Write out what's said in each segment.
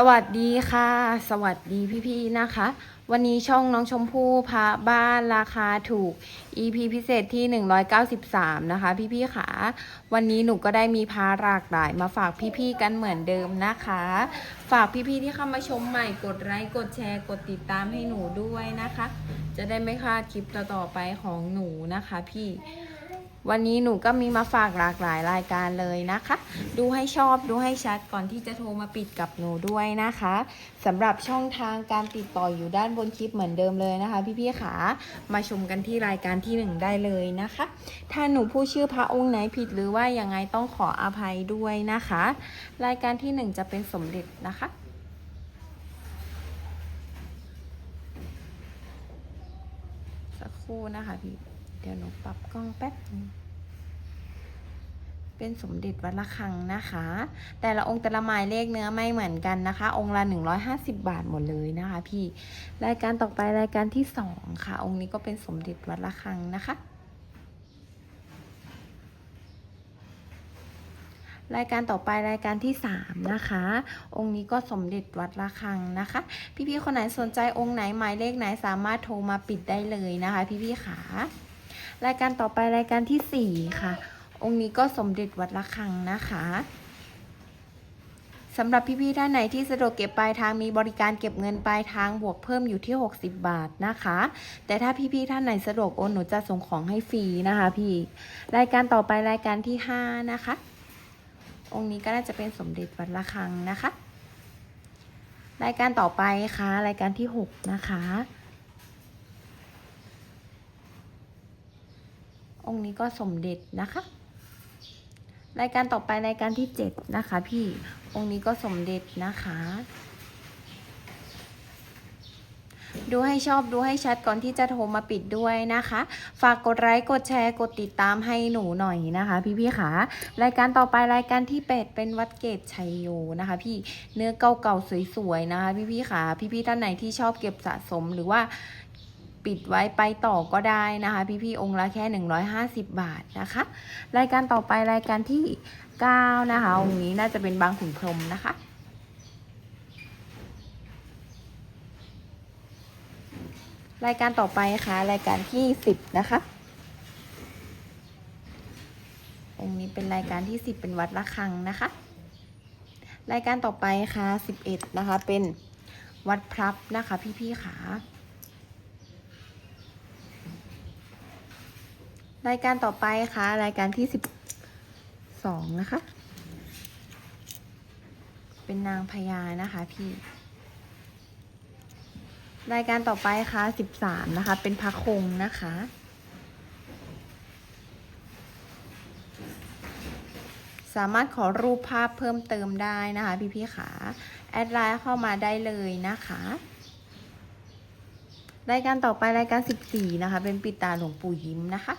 สวัสดีค่ะ สวัสดีพี่ๆนะคะ วันนี้ช่องน้องชมพู่พาบ้านราคาถูก EP พิเศษที่ 193 นะคะ พี่ๆค่ะวันนี้หนูก็ได้มีพาหลากหลายมาฝากพี่ๆกันเหมือนเดิมนะคะ ฝากพี่ๆที่เข้ามาชมใหม่กดไลค์กดแชร์กดติดตามให้หนูด้วยนะคะ จะได้ไม่พลาดคลิปต่อๆไปของหนูนะคะพี่ วันนี้หนูก็มีมาฝากหลากหลายรายการเลยนะคะ ดูให้ชอบดูให้ชัดก่อนที่จะโทรมาปิดกับหนูด้วยนะคะสำหรับช่องทางการติดต่ออยู่ด้านบนคลิปเหมือนเดิมเลยนะคะ พี่ๆขามาชมกันที่รายการที่หนึ่งได้เลยนะคะ ถ้าหนูพูดชื่อพระองค์ไหนผิดหรือว่ายังไงต้องขออภัยด้วยนะคะ รายการที่หนึ่งจะเป็นสมเด็จนะคะสักครู่นะคะพี่ ดี๋ยวหนูปรับกล้องแป๊บนึงเป็นสมเด็จวัดระฆังนะคะ แต่ละองค์แต่ละหมายเลขเนื้อไม่เหมือนกันนะคะ องค์ละ 150 บาทหมดเลยนะคะ พี่รายการต่อไปรายการที่สองค่ะ องค์นี้ก็เป็นสมเด็จวัดระฆังนะคะ รายการต่อไปรายการที่3นะคะ องค์นี้ก็สมเด็จวัดระฆังนะคะ พี่ๆคนไหนสนใจองค์ไหนหมายเลขไหนสามารถโทรมาปิดได้เลยนะคะ พี่ๆขา รายการต่อไปรายการที่4ค่ะ องค์นี้ก็สมเด็จวัดระฆังนะคะสำหรับพี่ๆท่านไหนที่สะดวกเก็บปลายทางมีบริการเก็บเงินปลายทางบวกเพิ่มอยู่ที่ 60 บาทนะคะ แต่ถ้าพี่ๆท่านไหนสะดวกโอนหนูจะส่งของให้ฟรีนะคะพี่ รายการต่อไปรายการที่ 5 นะคะ องค์นี้ก็น่าจะเป็นสมเด็จวัดระฆังนะคะ รายการต่อไปค่ะรายการที่ 6 นะคะ องค์นี้ก็สมเด็จนะคะ รายการต่อไปรายการที่7นะคะพี่ องค์นี้ก็สมเด็จนะคะ ดูให้ชอบดูให้ชัดก่อนที่จะโทรมาปิดด้วยนะคะ ฝากกดไลค์กดแชร์กดติดตามให้หนูหน่อยนะคะ พี่ๆค่ะรายการต่อไปรายการที่8เป็นวัดเกตชัยโยนะคะ พี่เนื้อเก่าๆสวยๆนะคะ พี่ๆค่ะพี่ๆท่านไหนที่ชอบเก็บสะสมหรือว่า ปิดไว้ไปต่อก็ได้นะคะ พี่ๆองค์ละแค่ 150 บาทนะคะ รายการต่อไปรายการที่ 9 นะคะ องค์นี้น่าจะเป็นบางขุนพรหมนะคะรายการต่อไปค่ะรายการที่10นะคะ องค์นี้เป็นรายการที่10เป็นวัดระฆังนะคะ รายการต่อไปค่ะ11นะคะเป็นวัดพลับนะคะพี่ๆค่ะ รายการต่อไปค่ะ รายการที่12นะคะ เป็นนางพญานะคะพี่ รายการต่อไปค่ะ13นะคะ เป็นพระคงนะคะ สามารถขอรูปภาพเพิ่มเติมได้นะคะ พี่ๆขาแอดไลน์เข้ามาได้เลยนะคะรายการต่อไปรายการ 14 นะคะ เป็นปิดตาหลวงปู่ยิ้มนะคะ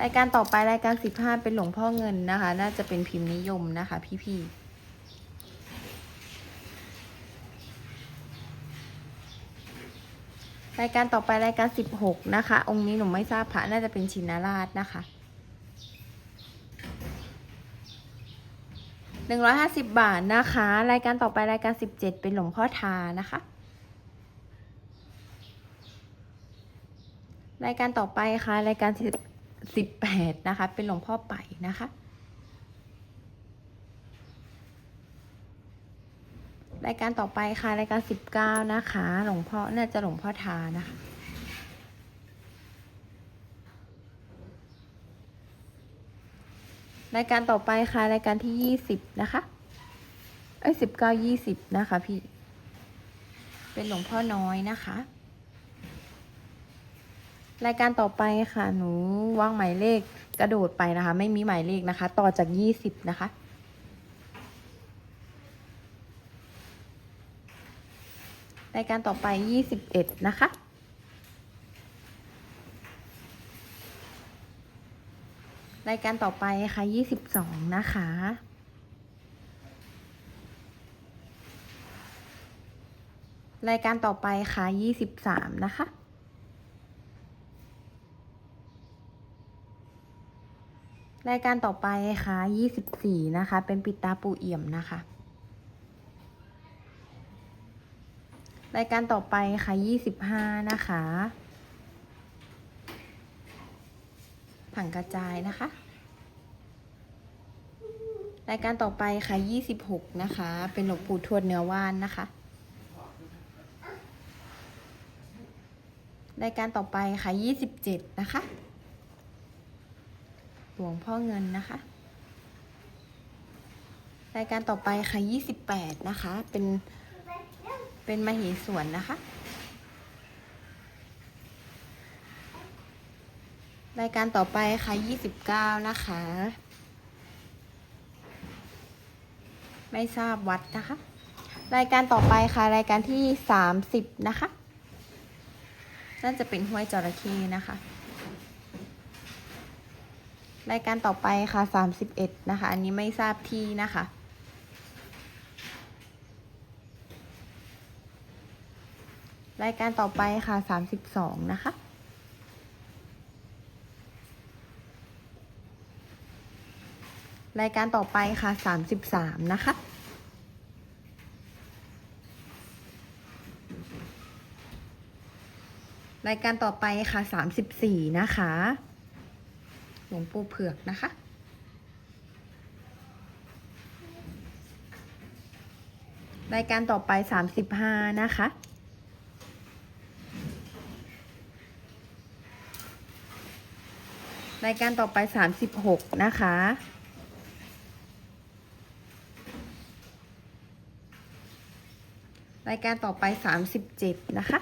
รายการต่อไปรายการ15เป็นหลวงพ่อเงินนะคะ น่าจะเป็นพิมพ์นิยมนะคะ พี่ๆรายการต่อไปรายการ16นะคะ องค์นี้หนูไม่ทราบพระน่าจะเป็นชินราชนะคะ150บบาทนะคะ รายการต่อไปรายการ17เจ็ดเป็นหลวงพ่อทานะคะ รายการต่อไปค่ะรายการ10 18 นะคะ เป็นหลวงพ่อไปนะคะ รายการต่อไปค่ะ รายการ 19 นะคะ หลวงพ่อน่าจะหลวงพ่อทานะคะรายการต่อไปค่ะรายการที่20นะคะเอ้ย19 20นะคะพี่ เป็นหลวงพ่อน้อยนะคะ รายการต่อไปค่ะ หนูว่างหมายเลขกระโดดไปนะคะ ไม่มีหมายเลขนะคะ ต่อจาก20นะคะ รายการต่อไป21นะคะรายการต่อไปค่ะ22นะคะ รายการต่อไปค่ะ23นะคะ รายการต่อไปค่ะยี่สิบสี่นะคะ เป็นปิดตาปูเอี่ยมนะคะ รายการต่อไปค่ะยี่สิบห้านะคะ ผังกระจายนะคะ รายการต่อไปค่ะยี่สิบหกนะคะ เป็นหลวงปู่ทวดเนื้อว่านนะคะ รายการต่อไปค่ะยี่สิบเจ็ดนะคะ ลวงพ่อเงินนะคะ รายการต่อไปค่ะยี่สิบแปดนะคะ เป็น เป็นมเหสวนนะคะ รายการต่อไปค่ะยี่สิบเก้านะคะ ไม่ทราบวัดนะคะ รายการต่อไปค่ะ รายการที่สามสิบนะคะ น่าจะเป็นห้วยจระเข้นะคะ รายการต่อไปค่ะสามสิบเอ็ดนะคะ อันนี้ไม่ทราบที่นะคะรายการต่อไปค่ะสามสิบสองนะคะ รายการต่อไปค่ะสามสิบสามนะคะ รายการต่อไปค่ะสามสิบสี่นะคะ หลวงปู่เผือกนะคะ รายการต่อไปสามสิบห้านะคะรายการต่อไปสามสิบหกนะคะ รายการต่อไปสามสิบเจ็ดนะคะ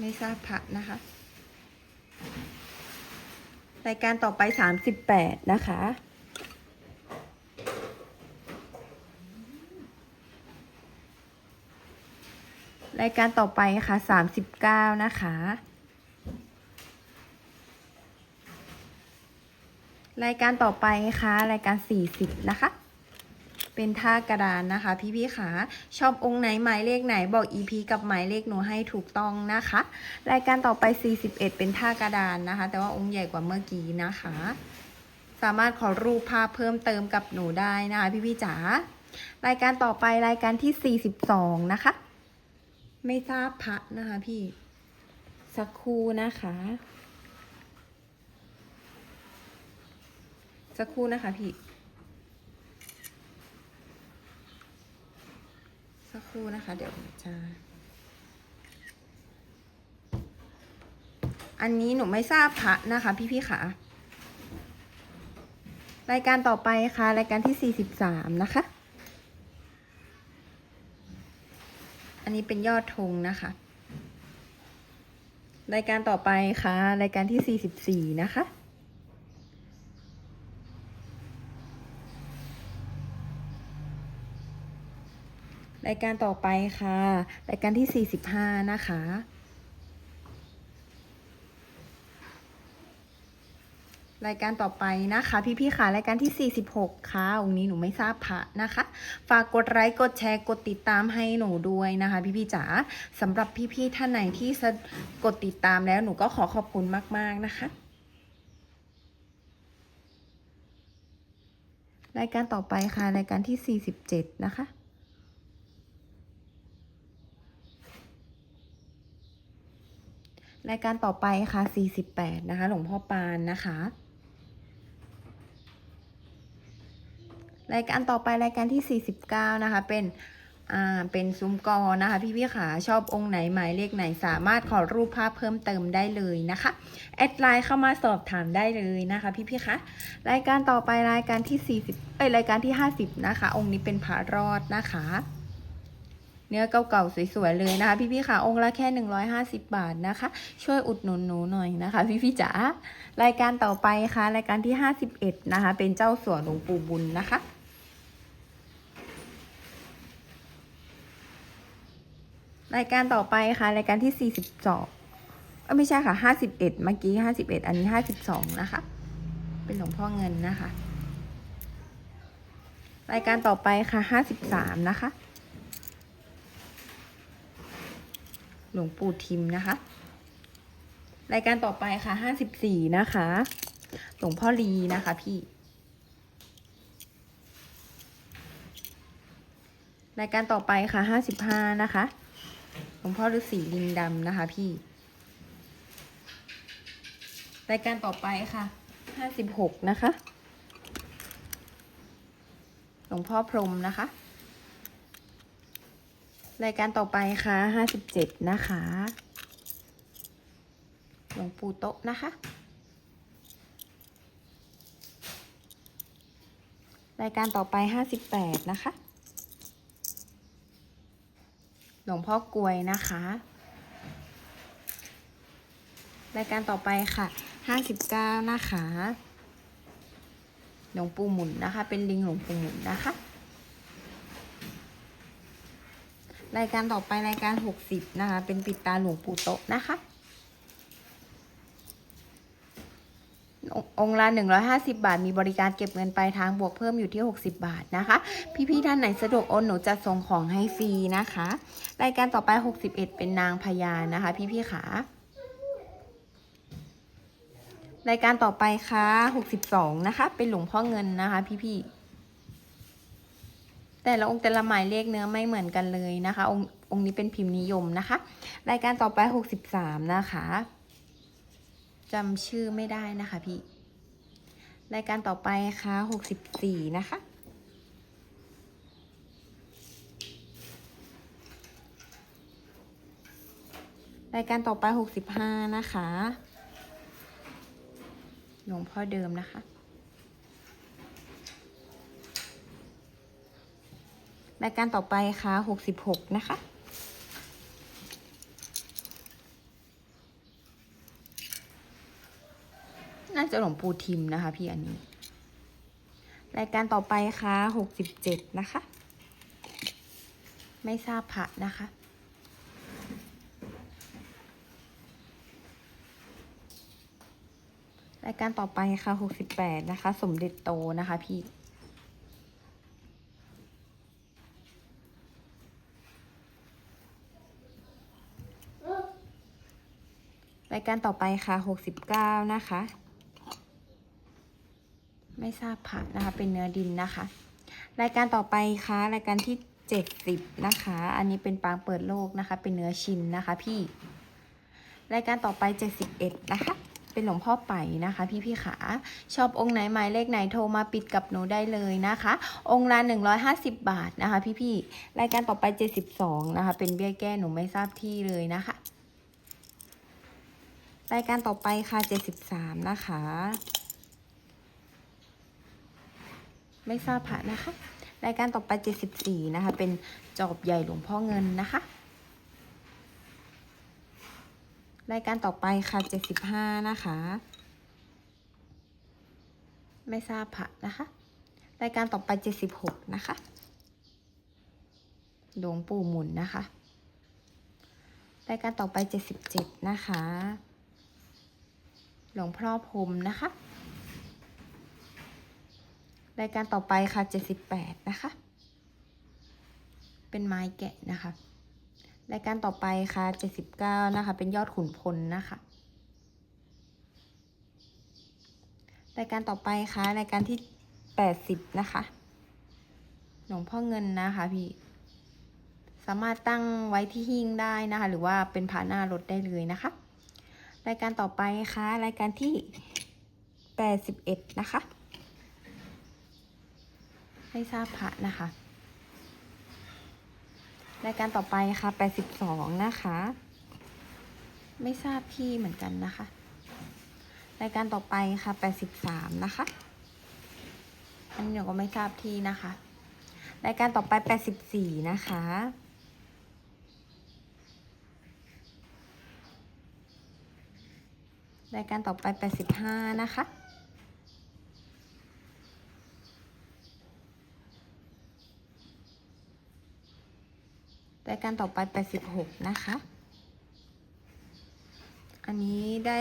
ไม่ทราบพระนะคะ รายการต่อไปสามสิบแปดนะคะรายการต่อไปค่ะสามสิบเก้านะคะ รายการต่อไปค่ะ รายการสี่สิบนะคะ เป็นท่ากระดานนะคะ พี่ๆขาชอบองค์ไหนหมายเลขไหนบอก EP กับหมายเลขหนูให้ถูกต้องนะคะ รายการต่อไป 41 เป็นท่ากระดานนะคะ แต่ว่าองค์ใหญ่กว่าเมื่อกี้นะคะ สามารถขอรูปภาพเพิ่มเติมกับหนูได้นะคะ พี่ๆจ๋ารายการต่อไปรายการที่ 42 นะคะ ไม่ทราบพระนะคะพี่ สักครู่นะคะ สักครู่นะคะพี่ สัก ครู่นะคะ เดี๋ยวจะอันนี้หนูไม่ทราบพระนะคะ พี่ๆค่ะรายการต่อไปค่ะ รายการที่ 43 นะคะ อันนี้เป็นยอดธงนะคะ รายการต่อไปค่ะ รายการที่ 44 นะคะ รายการต่อไปค่ะ รายการที่ 45 นะคะ รายการต่อไปนะคะ พี่ๆค่ะรายการที่ 46 ค่ะองค์นี้หนูไม่ทราบพระนะคะ ฝากกดไลค์กดแชร์กดติดตามให้หนูด้วยนะคะ พี่ๆจ๋าสำหรับพี่ๆท่านไหนที่กดติดตามแล้วหนูก็ขอขอบคุณมาก ๆ นะคะรายการต่อไปค่ะ รายการที่ 47 นะคะ รายการต่อไปค่ะ 48 นะคะ หลวงพ่อปานนะคะ รายการต่อไปรายการที่ 49 นะคะ เป็น อ่า เป็นซุ้มกอนะคะ พี่พี่ขาชอบองค์ไหนหมายเลขไหนสามารถขอรูปภาพเพิ่มเติมได้เลยนะคะ แอดไลน์เข้ามาสอบถามได้เลยนะคะ พี่พี่คะรายการต่อไปรายการที่ 40เอ้ยรายการที่ 50 นะคะ องค์นี้เป็นพระรอดนะคะ เนื้อเก่าๆสวยๆเลยนะคะ พี่ๆค่ะองค์ละแค่ 150 บาทนะคะ ช่วยอุดหนุนหนูหน่อยนะคะ พี่ๆจ๋ารายการต่อไปค่ะ รายการที่ 51 นะคะ เป็นเจ้าสัวหลวงปู่บุญนะคะรายการต่อไปค่ะ รายการที่ 42เอ้ไม่ใช่ค่ะ 51 เมื่อกี้ 51 อันนี้ 52 นะคะ เป็นหลวงพ่อเงินนะคะ รายการต่อไปค่ะ 53 นะคะ หลวงปู่ทิมนะคะ รายการต่อไปค่ะห้าสิบสี่นะคะ หลวงพ่อลีนะคะพี่ รายการต่อไปค่ะห้าสิบห้านะคะ หลวงพ่อฤาษีลิงดำนะคะพี่ รายการต่อไปค่ะห้าสิบหกนะคะ หลวงพ่อพรหมนะคะ รายการต่อไปค่ะห้าสิบเจ็ดนะคะหลวงปู่โต๊ะนะคะ รายการต่อไปห้าสิบแปดนะคะ หลวงพ่อกลวยนะคะ รายการต่อไปค่ะห้าสิบเก้านะคะ หลวงปู่หมุนนะคะ เป็นลิงหลวงปู่หมุนนะคะ รายการต่อไปรายการหกสิบนะคะ เป็นปิดตาหลวงปู่โตะนะคะ ององค์ละ150บาท มีบริการเก็บเงินปลายทางบวกเพิ่มอยู่ที่60บาทนะคะ พี่ๆท่านไหนสะดวกโอนหนูจะส่งของให้ฟรีนะคะ รายการต่อไป61เป็นนางพญานะคะ พี่ๆขารายการต่อไปค่ะ 62 นะคะ เป็นหลวงพ่อเงินนะคะ พี่ๆ แต่ละองค์แต่ละหมายเลขเนื้อไม่เหมือนกันเลยนะคะองค์องค์นี้เป็นพิมพ์นิยมนะคะ รายการต่อไป 63 นะคะจำชื่อไม่ได้นะคะพี่ รายการต่อไปค่ะหกสิบสี่นะคะรายการต่อไปหกสิบห้านะคะ หลวงพ่อเดิมนะคะ รายการต่อไปค่ะหกสิบหกนะคะ น่าจะหลวงปู่ทิมนะคะพี่อันนี้ รายการต่อไปค่ะหกสิบเจ็ดนะคะ ไม่ทราบพระนะคะรายการต่อไปค่ะหกสิบแปดนะคะ สมเด็จโตนะคะพี่ายการต่อไปค่ะหกสิบเก้านะคะ ไม่ทราบผักนะคะ เป็นเนื้อดินนะคะ รายการต่อไปค่ะ รายการที่เจ็ดสิบนะคะ อันนี้เป็นปางเปิดโลกนะคะ เป็นเนื้อชินนะคะ พี่ รายการต่อไปเจ็ดสิบเอ็ดนะคะ เป็นหลวงพ่อไปนะคะ พี่พี่ขา ชอบองค์ไหนหมายเลขไหนโทรมาปิดกับหนูได้เลยนะคะ องค์ละหนึ่งร้อยห้าสิบบาทนะคะ พี่พี่ รายการต่อไปเจ็ดสิบสองนะคะ เป็นเบี้ยแก้หนูไม่ทราบที่เลยนะคะ รายการต่อไปค่ะเจ็ดสิบสามนะคะ ไม่ทราบผ่านนะคะ รายการต่อไปเจ็ดสิบสี่นะคะ เป็นจอบใหญ่หลวงพ่อเงินนะคะ รายการต่อไปค่ะเจ็ดสิบห้านะคะ ไม่ทราบผ่านนะคะ รายการต่อไปเจ็ดสิบหกนะคะหลวงปู่หมุนนะคะ รายการต่อไปเจ็ดสิบเจ็ดนะคะ หลวงพ่อพรมนะคะ รายการต่อไปค่ะเจ็ดสิบแปดนะคะ เป็นไม้แกะนะคะ รายการต่อไปค่ะเจ็ดสิบเก้านะคะ เป็นยอดขุนพลนะคะ รายการต่อไปค่ะ รายการที่แปดสิบนะคะ หลวงพ่อเงินนะคะพี่สามารถตั้งไว้ที่หิ้งได้นะคะ หรือว่าเป็นผาหน้ารถได้เลยนะคะ รายการต่อไปค่ะรายการที่แปดสิบเอ็ดนะคะไม่ทราบพระนะคะ รายการต่อไปค่ะแปดสิบสองนะคะ ไม่ทราบที่เหมือนกันนะคะ รายการต่อไปค่ะแปดสิบสามนะคะ อันนี้ก็ไม่ทราบที่นะคะ รายการต่อไปแปดสิบสี่นะคะ รายการต่อไป 85 นะคะ รายการต่อไป 86 นะคะ อันนี้ได้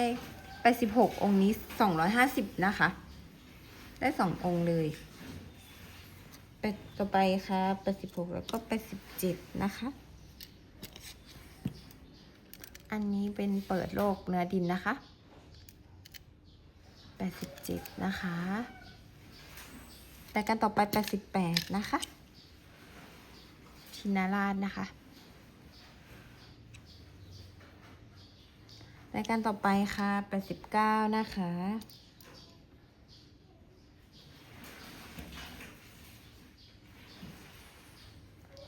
86 องค์นี้ 250 นะคะ ได้ 2 องค์เลยไปต่อไปค่ะ86แล้วก็87นะคะ อันนี้เป็นเปิดโลกเนื้อดินนะคะ แปดสิบเจ็ดนะคะรายการต่อไปแปดสิบแปดนะคะ ชินาราชนะคะรายการต่อไปค่ะ 89 นะคะ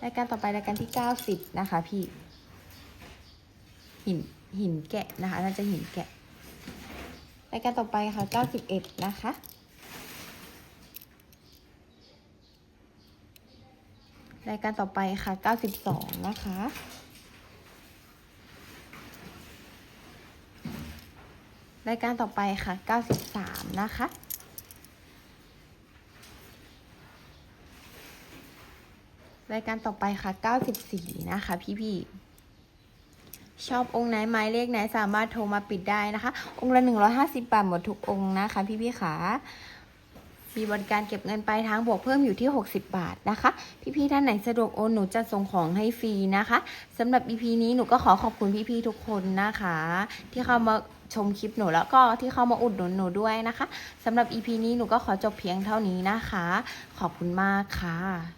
รายการต่อไปรายการที่ 90 นะคะพี่ หินหินแกะนะคะ น่าจะหินแกะ รายการต่อไปค่ะ91นะคะรายการต่อไปค่ะ92นะคะ รายการต่อไปค่ะ93นะคะ รายการต่อไปค่ะ94นะคะพี่ๆ ชอบองค์ไหนไม้เลขไหนสามารถโทรมาปิดได้นะคะ องค์ละ 150 บาทหมดทุกองค์นะคะ พี่ๆค่ะมีบริการเก็บเงินปลายทางบวกเพิ่มอยู่ที่ 60 บาทนะคะ พี่ๆท่านไหนสะดวกโอนหนูจะส่งของให้ฟรีนะคะสำหรับ EP นี้หนูก็ขอขอบคุณพี่ๆทุกคนนะคะ ที่เข้ามาชมคลิปหนูแล้วก็ที่เข้ามาอุดหนุนหนูด้วยนะคะสำหรับ EP นี้หนูก็ขอจบเพียงเท่านี้นะคะ ขอบคุณมากค่ะ